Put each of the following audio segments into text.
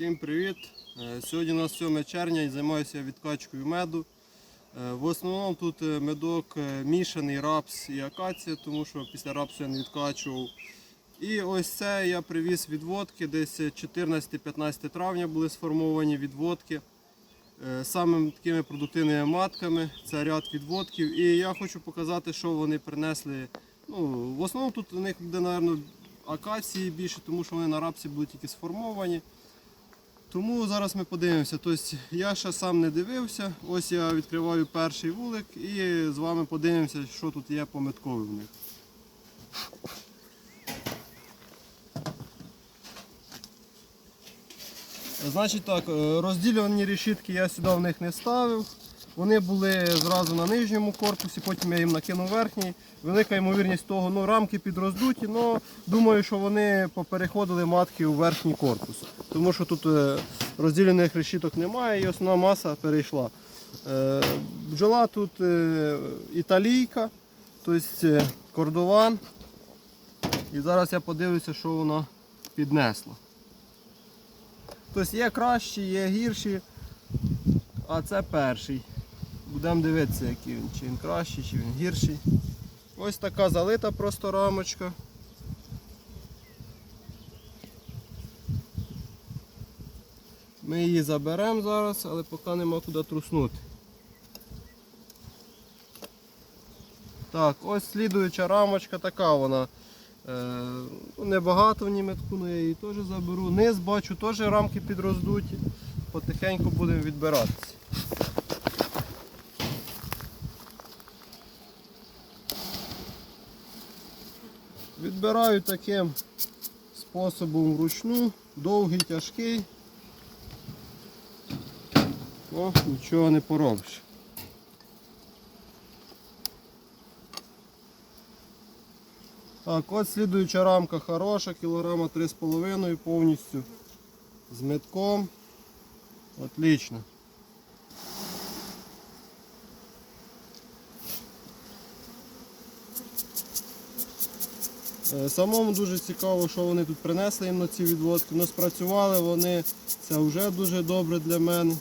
Всім привіт! Е, Сьогодні у нас 7 червня і займаюся відкачкою меду. Е, В основному тут е, медок мішаний рапс і акація, тому що після рапсу я не відкачував. І ось це я привіз відводки, десь 14-15 травня були сформовані відводки. Самими такими продуктивними матками це ряд відводків. І я хочу показати, що вони принесли. Ну, в основному тут у них буде, мабуть, акації більше, тому що вони на рапсі будуть тільки сформовані. Тому зараз ми подивимося. Тобто я ще сам не дивився. Ось я відкриваю перший вулик і з вами подивимося, що тут є по меткові в них. Значить так, е, розділені решітки я сюди в них не ставив. Вони були зразу на нижньому корпусі, потім я їм накинув верхній. Велика ймовірність того, ну рамки підроздуті, але думаю, що вони попереходили матки у верхній корпус. Тому що тут е, розділених решіток немає і основна маса перейшла. Е, Бджола тут е, італійка, тобто кордован. І зараз я подивлюся, що вона піднесла. Тобто є кращі, є гірші, а це перший. Будемо дивитися, який він, чи він кращий, чи він гірший. Ось така залита просто рамочка. Ми її заберемо зараз, але поки нема куди труснути. Так, ось слідуюча рамочка така вона. Е, ну, небагато в ній метку, але я її теж заберу. Низ бачу, теж рамки підроздуті. Потихеньку будемо відбиратися. Відбираю таким способом вручну, довгий, тяжкий. О, нічого не поробиш. Так, от слідуюча рамка хороша, кілограма 3,5 повністю з метком. Отлично. Самому дуже цікаво, що вони тут принесли їм на ці відводки. Ну, спрацювали вони, це вже дуже добре для мене.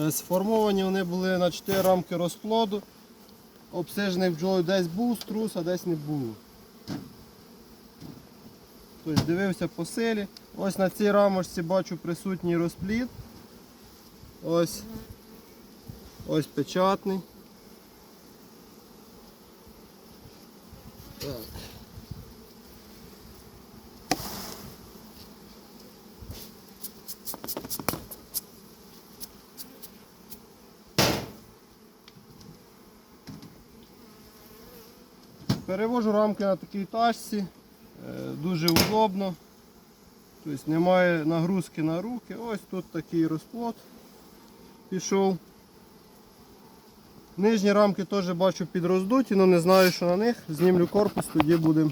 Е, Сформовані вони були на 4 рамки розплоду. Обсижений бджолою десь був струс, а десь не було. Тобто дивився по силі. Ось на цій рамочці бачу присутній розплід. Ось. Ось печатний. Так. Перевожу рамки на такій тачці, е, дуже удобно. Тобто немає нагрузки на руки. Ось тут такий розплод пішов. Нижні рамки теж бачу підроздуті, але не знаю, що на них. Знімлю корпус, тоді будемо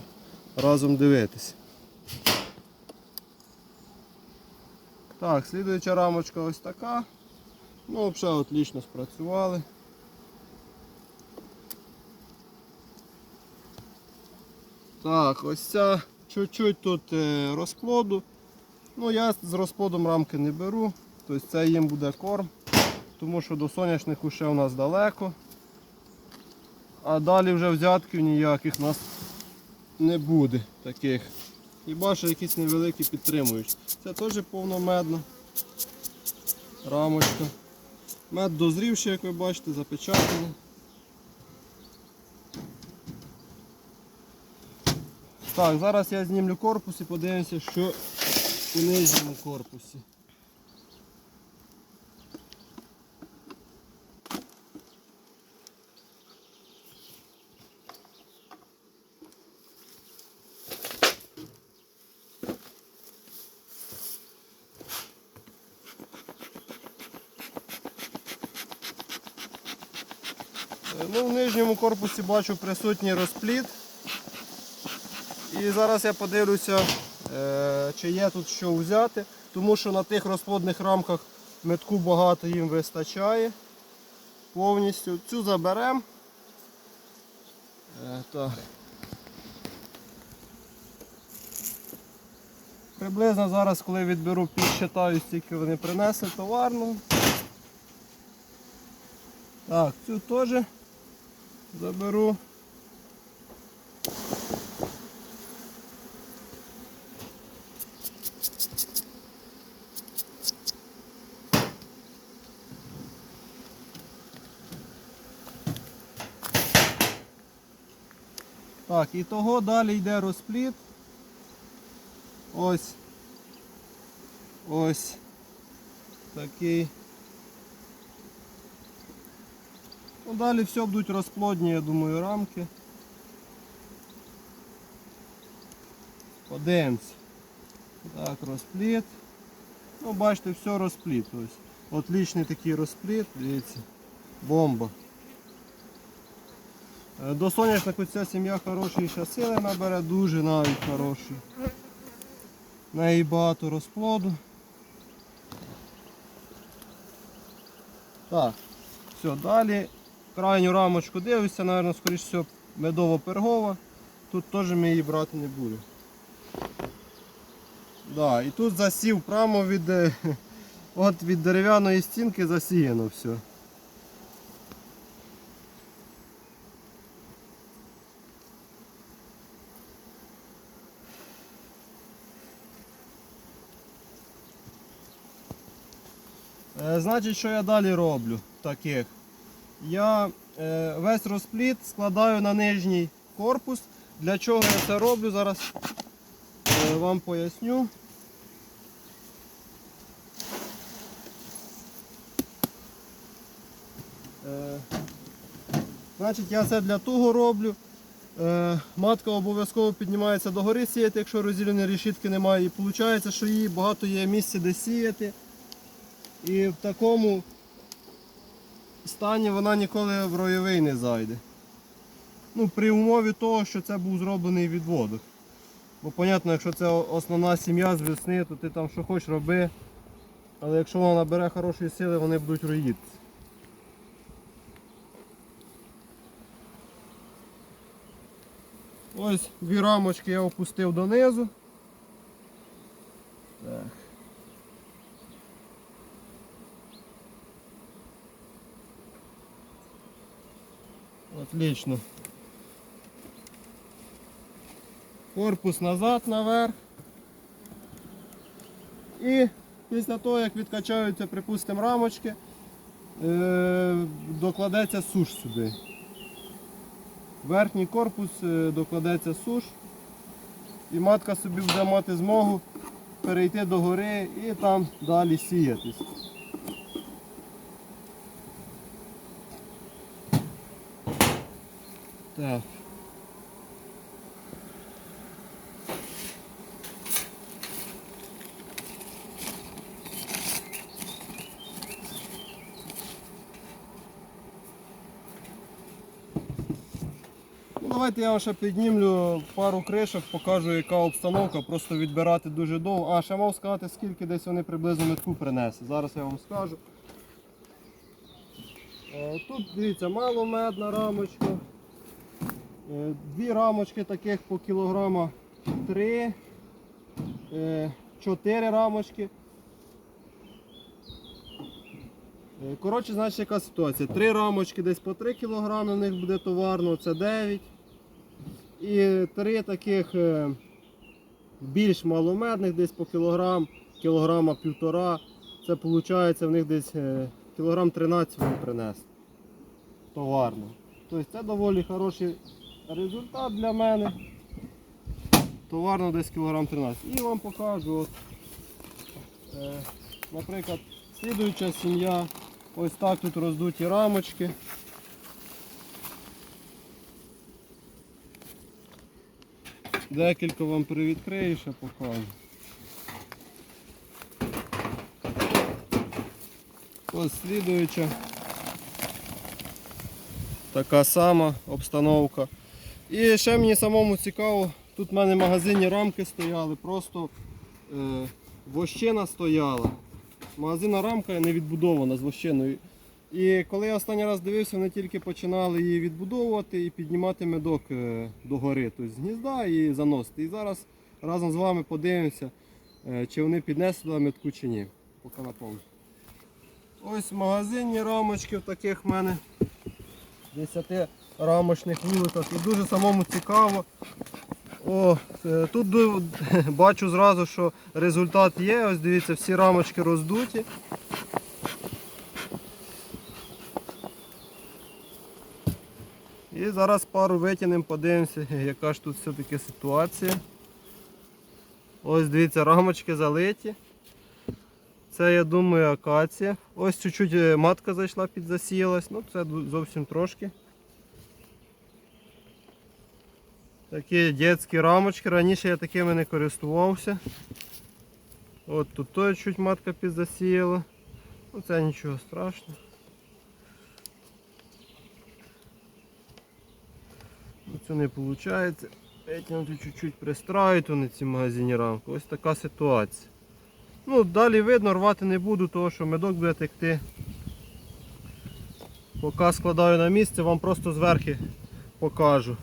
разом дивитися. Так, слідуюча рамочка ось така. Ну, взагалі отлично спрацювали. Так, ось ця чуть-чуть тут е, розплоду. Ну, я з розплодом рамки не беру, тобто це їм буде корм, тому що до соняшнику ще у нас далеко. А далі вже взятків ніяких у нас не буде таких. Хіба що якісь невеликі підтримують. Це теж повномедна рамочка. Мед дозрівший, як ви бачите, запечатаний. Так, зараз я знімлю корпус і подивимося, що у нижньому корпусі. Ну, в нижньому корпусі бачу присутній розплід. І зараз я подивлюся, е, чи є тут що взяти, тому що на тих розплодних рамках метку багато їм вистачає. Повністю цю заберемо. Е, так. Приблизно зараз, коли відберу підсчитаю, стільки вони принесли товарну. Так, цю теж заберу. Так, і того далі йде розпліт. Ось. Ось такий. Ну, далі все будуть розплодні, я думаю, рамки. Подивимось. Так, розпліт. Ну, бачите, все розпліт. Ось. Отличний такий розпліт, дивіться. Бомба. Е, До соняшнику ця сім'я хороші ще сили набере, дуже навіть хороші. В неї багато розплоду. Так, все, далі крайню рамочку дивлюся, мабуть, скоріш все медово-пергова. Тут теж ми її брати не будемо. Да, і тут засів прямо від, е, от від дерев'яної стінки засіяно все. Е, Значить, що я далі роблю таких? Я е, весь розпліт складаю на нижній корпус. Для чого я це роблю? Зараз е, вам поясню. Е, значить, я це для того роблю. Матка обов'язково піднімається до гори сіяти, якщо розділеної решітки немає. І виходить, що їй багато є місця, де сіяти. І в такому стані вона ніколи в ройовий не зайде. Ну, при умові того, що це був зроблений відводок. Бо, понятно, якщо це основна сім'я з весни, то ти там що хочеш роби. Але якщо вона набере хорошої сили, вони будуть роїтися. Ось дві рамочки я опустив донизу. Отлично. Корпус назад наверх. І після того, як відкачаються, припустимо, рамочки, е, докладеться суш сюди. Верхній корпус е, докладеться суш. І матка собі буде мати змогу перейти до гори і там далі сіятись. Так. Ну, Давайте я вам ще піднімлю пару кришок, покажу яка обстановка, просто відбирати дуже довго. А, ще мав сказати, скільки десь вони приблизно метку принесли. Зараз я вам скажу. Е, Тут дивіться, маломедна рамочка. Е, Дві рамочки таких по кілограма три, е, чотири рамочки. Е, Коротше, значить, яка ситуація? Три рамочки десь по 3 кг, на них буде товарно, це 9. І три таких більш маломедних, десь по кілограм, кілограма півтора. Це виходить в них десь кілограм 13 вони принесли. Товарно. Тобто це доволі хороший результат для мене. Товарно десь кілограм 13. І вам покажу, от, е, наприклад, слідуюча сім'я. Ось так тут роздуті рамочки. Декілька вам привідкрию, ще покажу. Ось слідуюча. Така сама обстановка. І ще мені самому цікаво, тут в мене магазинні рамки стояли, просто е, вощина стояла. Магазинна рамка не відбудована з вощиною. І коли я останній раз дивився, вони тільки починали її відбудовувати і піднімати медок е, догори, тобто з гнізда і заносити. І зараз разом з вами подивимося, е, чи вони піднесли метку чи ні. Поки на. Ось магазинні рамочки в таких в мене 10 рамочних вуликах. І дуже самому цікаво. О, е, тут бачу зразу, що результат є. Ось дивіться, всі рамочки роздуті. І зараз пару витягнемо, подивимося, яка ж тут все-таки ситуація. Ось дивіться, рамочки залиті. Це, я думаю, акація. Ось чуть-чуть е, матка зайшла, підзасіялась, ну це зовсім трошки. Такі дитячі рамочки. Раніше я такими не користувався. От тут теж чуть матка підзасіяла. Ну це нічого страшного. Ну, Це не виходить. Витягнути чуть-чуть пристрають вони ці магазинні рамки. Ось така ситуація. Ну, далі видно, рвати не буду, тому що медок буде текти. Поки складаю на місце, вам просто зверху покажу.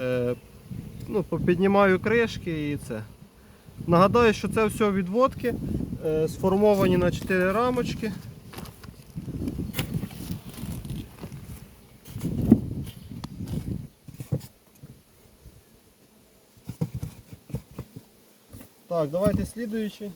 Е, ну, попіднімаю кришки і це. Нагадаю, що це все відводки, е, сформовані на 4 рамочки. Так, давайте слідуючий.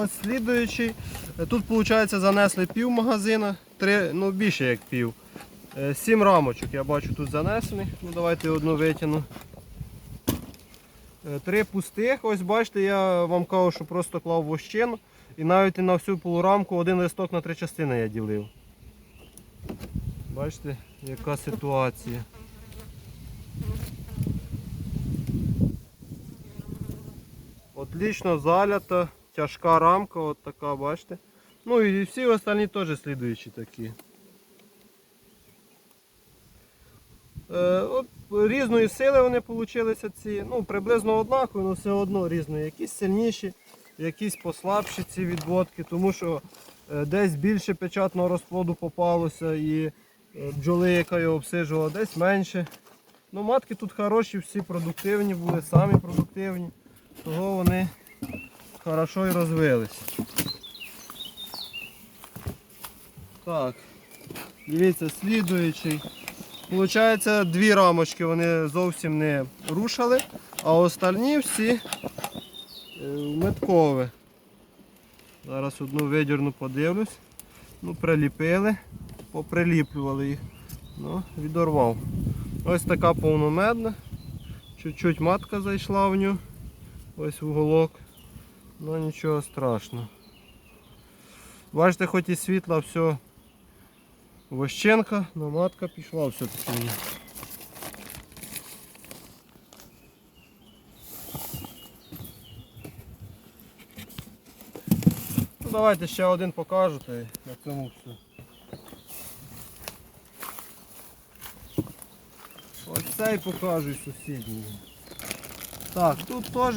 Ось слідуючий. Тут, виходить, занесли пів магазина, три, ну більше як пів. Е, Сім рамочок я бачу тут занесених. Ну давайте одну витягну. Е, Три пустих. Ось бачите, я вам кажу, що просто клав вощину. І навіть на всю полурамку один листок на три частини я ділив. Бачите, яка ситуація. Отлично залята, тяжка рамка, от така, бачите. Ну і всі остальні теж слідуючі такі. Е, от, різної сили вони получилися ці, ну приблизно однакові, але все одно різної. Якісь сильніші, якісь послабші ці відводки, тому що е, десь більше печатного розплоду попалося і е, бджоли, яка його обсижувала, десь менше. Ну, матки тут хороші, всі продуктивні були, самі продуктивні, того вони хорошо і розвились. Так, дивіться, слідуючий. Получається, дві рамочки вони зовсім не рушили, а остальні всі е, меткові. Зараз одну видірну подивлюсь. Ну, приліпили, поприліплювали їх. Ну, відорвав. Ось така повномедна. Чуть-чуть матка зайшла в нього. Ось в уголок. Ну нічого страшного. Бачите, хоч і світла, все Вощенка, но матка пішла все-таки. Ну, давайте ще один покажу, та й на цьому все. Ось цей покажу і сусідній. Так, тут теж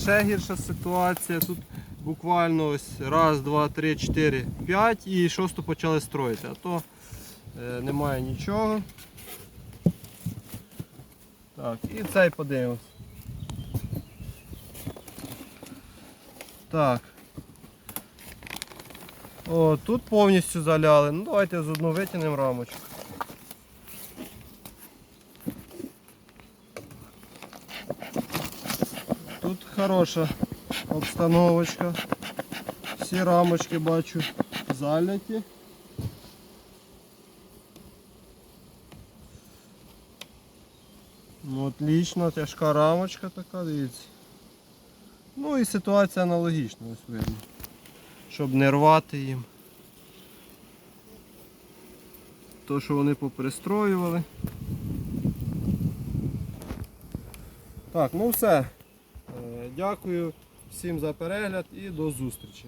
ще гірша ситуація. Тут буквально ось раз, два, три, чотири, п'ять і шосту почали строїти. А то е, немає нічого. Так, і цей подивимось. Так. О, тут повністю заляли. Ну давайте з одну витягнемо рамочку. Тут хороша обстановочка. Всі рамочки бачу заляті. Ну, отлично, тяжка рамочка така, дивіться. Ну і ситуація аналогічна, ось видно. Щоб не рвати їм. То, що вони попристроювали. Так, ну все. Дякую всім за перегляд і до зустрічі.